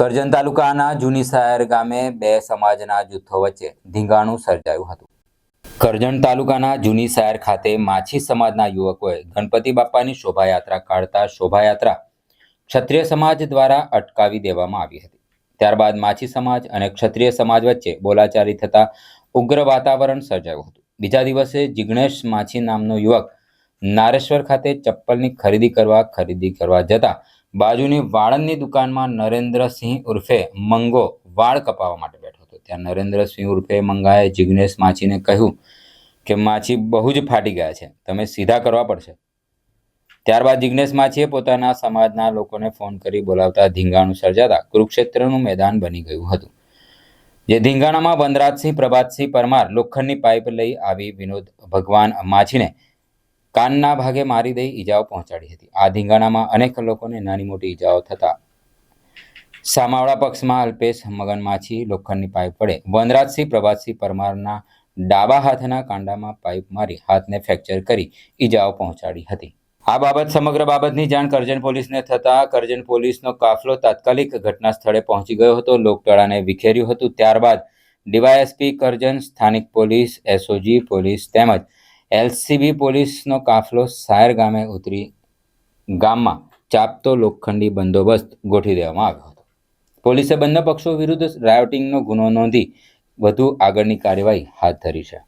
કરજણ તાલુકાના જૂની સાયર ગામે બે સમાજના જૂથો વચ્ચે ધીંગાણું સર્જાયું હતું. કરજણ તાલુકાના જૂની સાયર ખાતે માછી સમાજના યુવકોએ ગણપતિ બાપ્પાની શોભાયાત્રા કાઢતા શોભાયાત્રા ક્ષત્રિય સમાજ દ્વારા અટકાવી દેવામાં આવી હતી. ત્યારબાદ માછી સમાજ અને ક્ષત્રિય સમાજ વચ્ચે બોલાચાલી થતા ઉગ્ર વાતાવરણ સર્જાયું હતું. બીજા દિવસે જિગ્નેશ માછી નામનો યુવક નારેશ્વર ખાતે ચપ્પલની ખરીદી કરવા ખરીદી કરવા જતા બાજુની વાળંદની દુકાનમાં નરેન્દ્રસિંહ ઉર્ફે મંગો વાળ કપાવવા માટે બેઠો હતો. ત્યાં નરેન્દ્રસિંહ ઉર્ફે મંગાએ જિગ્નેશ માછીને કહ્યું કે, માછી બહુ જ ફાટી ગયા છે. તમે સીધા કરવા પડશે. ત્યારબાદ જિગ્નેશ માછીએ પોતાના સમાજના લોકોને ફોન કરી બોલાવતા ધીંગાણું સર્જાતા કુરુક્ષેત્રનું મેદાન બની ગયું હતું. જે ધીંગાણામાં વનરાજસિંહ, પ્રભાતસિંહ પરમાર લોખંડની પાઇપ લઈ આવી વિનોદ ભગવાન માછીને કાનના ભાગે મારી દઈ ઈજાઓ પહોંચાડી હતી. આ ધીંગાણામાં અનેક લોકોને નાની મોટી ઈજાઓ થતા સામાવડા પક્ષમાં અલ્પેશ મગન માછી લોખંડની પાઇપ પડે વનરાજસિંહ, પ્રભાતસિંહ પરમારના ડાબા હાથના કાંડામાં પાઇપ મારી હાથને ફ્રેક્ચર કરી ઈજાઓ પહોંચાડી હતી. આ બાબત સમગ્ર બાબતની જાણ કરજણ પોલીસને થતાં કરજણ પોલીસનો કાફલો તાત્કાલિક ઘટના સ્થળે પહોંચી ગયો હતો. લોકટોળાને વિખેર્યું હતું. ત્યારબાદ ડીવાયએસપી કરજણ, સ્થાનિક પોલીસ, એસઓજી, પોલીસ તેમજ એલસીબી પોલીસનો કાફલો સાયર ગામે ઉતરી ગામમાં ચાપતો લોખંડી બંદોબસ્ત ગોઠવી દેવામાં આવ્યો હતો. પોલીસે બંને પક્ષો વિરુદ્ધ રાયોટિંગનો ગુનો નોંધી વધુ આગળની કાર્યવાહી હાથ ધરી છે.